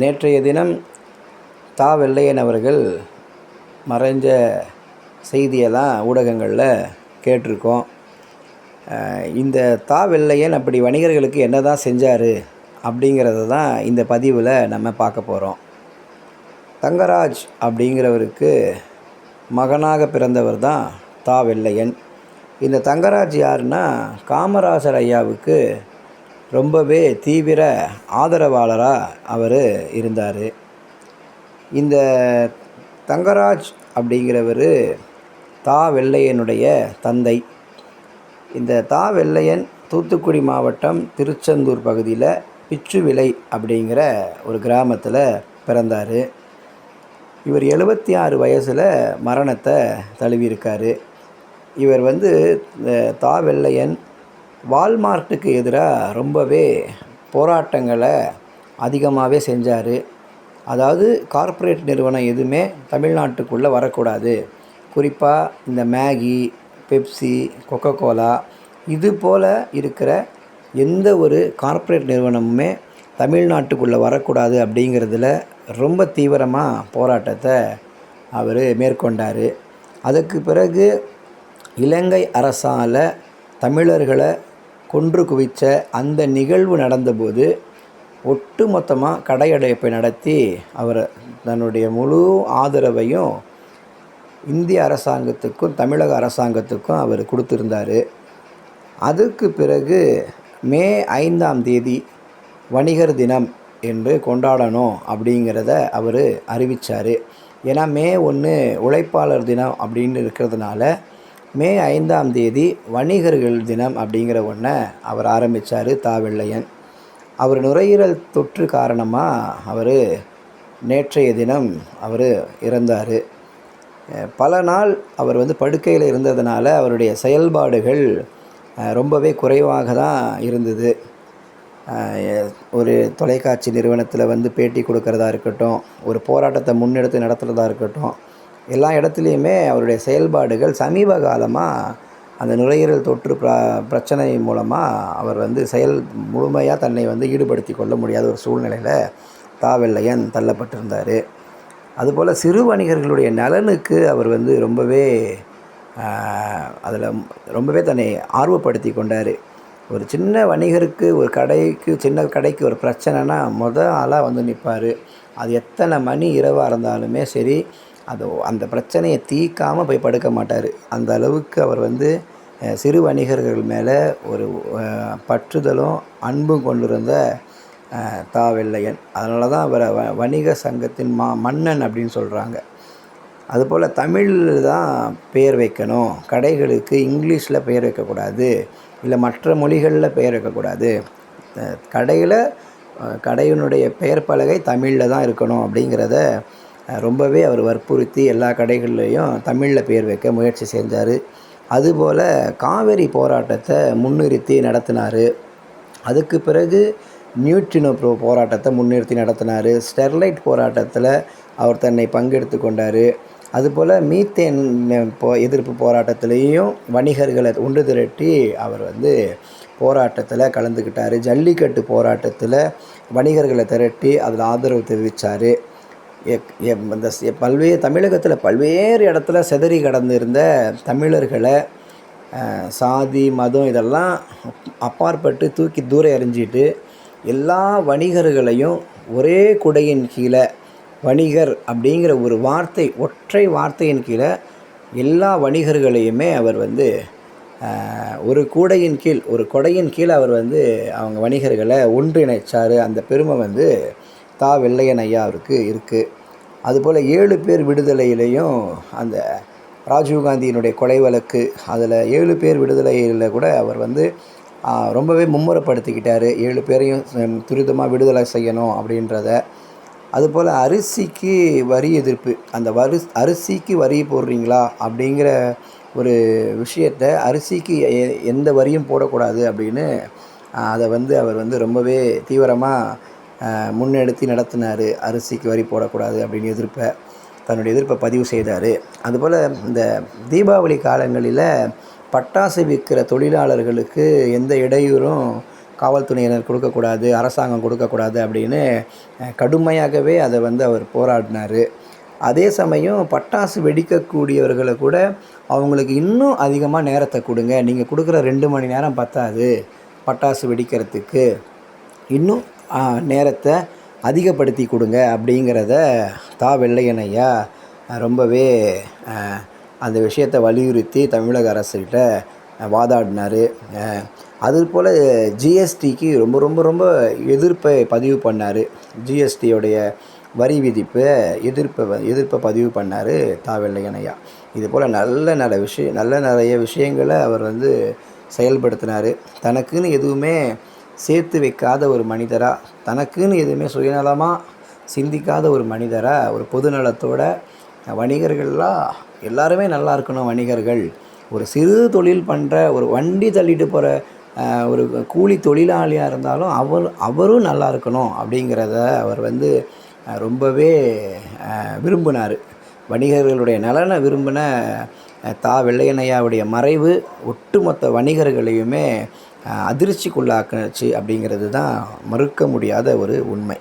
நேற்றைய தினம் தா வெள்ளையன் அவர்கள் மறைஞ்ச செய்தியெல்லாம் ஊடகங்களில் கேட்டிருக்கோம். இந்த தா வெள்ளையன் அப்படி வணிகர்களுக்கு என்ன தான் செஞ்சார் அப்படிங்கிறத தான் இந்த பதிவில் நம்ம பார்க்க போகிறோம் தங்கராஜ் அப்படிங்கிறவருக்கு மகனாக பிறந்தவர் தான் தா வெள்ளையன். இந்த தங்கராஜ் யாருன்னா காமராசர் ஐயாவுக்கு ரொம்பவே தீவிர ஆதரவாளராக அவர் இருந்தார். இந்த தங்கராஜ் அப்படிங்கிறவர் தா வெள்ளையனுடைய தந்தை. இந்த தா வெள்ளையன் தூத்துக்குடி மாவட்டம் திருச்செந்தூர் பகுதியில் பிச்சுவிலை அப்படிங்கிற ஒரு கிராமத்தில் பிறந்தார். இவர் எழுபத்தி ஆறு வயசில் மரணத்தை தழுவியிருக்காரு. இவர் வந்து இந்த தா வெள்ளையன் வால்மார்ட்டுக்கு எதிராக ரொம்பவே போராட்டங்களை அதிகமாகவே செஞ்சார். அதாவது கார்ப்பரேட் நிறுவனம் எதுவுமே தமிழ்நாட்டுக்குள்ளே வரக்கூடாது. குறிப்பாக இந்த மேகி பெப்சி கொக்கோ கோலா இது போல் இருக்கிற எந்த ஒரு கார்ப்பரேட் நிறுவனமுமே தமிழ்நாட்டுக்குள்ளே வரக்கூடாது அப்படிங்கிறதுல ரொம்ப தீவிரமாக போராட்டத்தை அவர் மேற்கொண்டார். அதுக்கு பிறகு இலங்கை அரசால் தமிழர்களை கொன்று குவித்த அந்த நிகழ்வு நடந்தபோது ஒட்டுமொத்தமாக கடையடைப்பை நடத்தி அவர் தன்னுடைய முழு ஆதரவையும் இந்திய அரசாங்கத்துக்கும் தமிழக அரசாங்கத்துக்கும் அவர் கொடுத்துருந்தார். அதுக்கு பிறகு மே ஐந்தாம் தேதி வணிகர் தினம் என்று கொண்டாடணும் அப்படிங்கிறத அவர் அறிவித்தார் ஏன்னா மே ஒன்று உழைப்பாளர் தினம் அப்படின்னு இருக்கிறதுனால மே ஐந்தாம் தேதி வணிகர்கள் தினம் அப்படிங்கிற ஒன்றை அவர் ஆரம்பித்தார் தாவெள்ளையன். அவர் நுரையீரல் தொற்று காரணமாக அவர் நேற்றைய தினம் அவர் இறந்தார். பல நாள் அவர் வந்து படுக்கையில் இருந்ததுனால அவருடைய செயல்பாடுகள் ரொம்பவே குறைவாக தான் இருந்தது. ஒரு தொலைக்காட்சி நிறுவனத்தில் வந்து பேட்டி கொடுக்கறதா இருக்கட்டும் ஒரு போராட்டத்தை முன்னெடுத்து நடத்துகிறதா இருக்கட்டும் எல்லா இடத்துலையுமே அவருடைய செயல்பாடுகள் சமீப காலமாக அந்த நுரையீரல் தொற்று பிர பிரச்சனை மூலமாக அவர் வந்து செயல் முழுமையாக தன்னை வந்து ஈடுபடுத்தி கொள்ள முடியாத ஒரு சூழ்நிலையில் தாவெல்லையன் தள்ளப்பட்டிருந்தார். அதுபோல் சிறு வணிகர்களுடைய நலனுக்கு அவர் வந்து ரொம்பவே அதில் ரொம்பவே தன்னை ஆர்வப்படுத்தி கொண்டார். ஒரு சின்ன வணிகருக்கு ஒரு கடைக்கு சின்ன கடைக்கு ஒரு பிரச்சனைனா முத ஆளாக வந்து நிற்பார் அது எத்தனை மணி இரவாக இருந்தாலுமே சரி அது அந்த பிரச்சனையை தீர்க்காமல் போய் படுக்க மாட்டார். அந்த அளவுக்கு அவர் வந்து சிறு வணிகர்கள் மேலே ஒரு பற்றுதலும் அன்பும் கொண்டிருந்த அஹ், தா வெள்ளையன் அதனால தான் அவரை வ வணிக சங்கத்தின் மா மன்னன் அப்படின்னு சொல்கிறாங்க அதுபோல் தமிழில் தான் பெயர் வைக்கணும். கடைகளுக்கு இங்கிலீஷில் பெயர் வைக்கக்கூடாது. இல்லை மற்ற மொழிகளில் பெயர் வைக்கக்கூடாது. கடையில் கடையினுடைய பெயர் பலகை தமிழில் தான் இருக்கணும் அப்படிங்கிறத ரொம்பவே அவர் வற்புறுத்தி எல்லா கடைகள்லேயும் தமிழில் பேர் வைக்க முயற்சி செஞ்சார். அதுபோல் காவேரி போராட்டத்தை முன்னிறுத்தி நடத்தினார். அதுக்கு பிறகு நியூட்ரினோ ப்ரோ போராட்டத்தை முன்னிறுத்தி நடத்தினார். ஸ்டெர்லைட் போராட்டத்தில் அவர் தன்னை பங்கெடுத்து கொண்டார். அதுபோல் மீத்தேன் போ எதிர்ப்பு போராட்டத்திலையும் வணிகர்களை ஒன்று திரட்டி அவர் வந்து போராட்டத்தில் கலந்துக்கிட்டார் ஜல்லிக்கட்டு போராட்டத்தில் வணிகர்களை திரட்டி அதில் ஆதரவு தெரிவித்தார் இந்த பல்வேறு தமிழகத்தில் பல்வேறு இடத்துல சிதறி கடந்திருந்த தமிழர்களை சாதி மதம் இதெல்லாம் அப்பாற்பட்டு தூக்கி தூரம் எறிஞ்சிட்டு எல்லா வணிகர்களையும் ஒரே குடையின் கீழே வணிகர் அப்படிங்கிற ஒரு வார்த்தை ஒற்றை வார்த்தையின் கீழே எல்லா வணிகர்களையுமே அவர் வந்து ஒரு கூடையின் கீழ் ஒரு கொடையின் கீழ் அவர் வந்து அவங்க வணிகர்களை ஒன்றிணைச்சார். அந்த பெருமை வந்து தா வெள்ளையன் ஐயாவிற்கு இருக்குது அதுபோல் ஏழு பேர் விடுதலையிலையும் அந்த ராஜீவ்காந்தியினுடைய கொலை வழக்கு அதில் ஏழு பேர் விடுதலையில் கூட அவர் வந்து ரொம்பவே மும்முரப்படுத்திக்கிட்டார். ஏழு பேரையும் துரிதமாக விடுதலை செய்யணும் அப்படின்றத. அதுபோல் அரிசிக்கு வரி எதிர்ப்பு அந்த வரி அரிசிக்கு வரி போடுறீங்களா அப்படிங்கிற ஒரு விஷயத்தை அரிசிக்கு எந்த வரியும் போடக்கூடாது அப்படின்னு அதை வந்து அவர் வந்து ரொம்பவே தீவிரமாக முன்னெடுத்து நடத்தினார் அரிசிக்கு வரி போடக்கூடாது அப்படின்னு எதிர்ப்பை தன்னுடைய எதிர்ப்பை பதிவு செய்தார். அதுபோல் இந்த தீபாவளி காலங்களில் பட்டாசு விற்கிற தொழிலாளர்களுக்கு எந்த இடையூறும் காவல்துறையினர் கொடுக்கக்கூடாது அரசாங்கம் கொடுக்கக்கூடாது அப்படின்னு கடுமையாகவே அதை வந்து அவர் போராடினார். அதே சமயம் பட்டாசு வெடிக்கக்கூடியவர்களை கூட அவங்களுக்கு இன்னும் அதிகமாக நேரத்தை கொடுங்க. நீங்கள் கொடுக்குற ரெண்டு மணி நேரம் பத்தாது பட்டாசு வெடிக்கிறதுக்கு. இன்னும் நேரத்தை அதிகப்படுத்தி கொடுங்க அப்படிங்கிறத தா வெள்ளையன் ஐயா ரொம்பவே அந்த விஷயத்தை வலியுறுத்தி தமிழக அரசுகிட்ட வாதாடினார். அது போல் ஜிஎஸ்டிக்கு ரொம்ப ரொம்ப ரொம்ப எதிர்ப்பை பதிவு பண்ணார். ஜிஎஸ்டியோடைய வரி விதிப்பை எதிர்ப்பை வ- எதிர்ப்பை பதிவு பண்ணார் தா வெள்ளையன் ஐயா இது போல் நல்ல நல்ல விஷயம் நல்ல நிறைய விஷயங்களை அவர் வந்து செயல்படுத்தினார். தனக்குன்னு எதுவுமே சேர்த்து வைக்காத ஒரு மனிதராக தனக்குன்னு எதுவுமே சுயநலமாக சிந்திக்காத ஒரு மனிதராக ஒரு பொதுநலத்தோட வணிகர்கள்லாம் எல்லாருமே நல்லா இருக்கணும் வணிகர்கள். ஒரு சிறு தொழில் பண்ணுற ஒரு வண்டி தள்ளிட்டு போகிற ஒரு கூலி தொழிலாளியாக இருந்தாலும் அவர் அவரும் நல்லா இருக்கணும் அப்படிங்கிறத அவர் வந்து ரொம்பவே விரும்பினார். வணிகர்களுடைய நலனை விரும்பின தா வெள்ளையனையாவுடைய மறைவு ஒட்டுமொத்த வணிகர்களையுமே அஹ், அப்படிங்கிறது தான் மறுக்க முடியாத ஒரு உண்மை.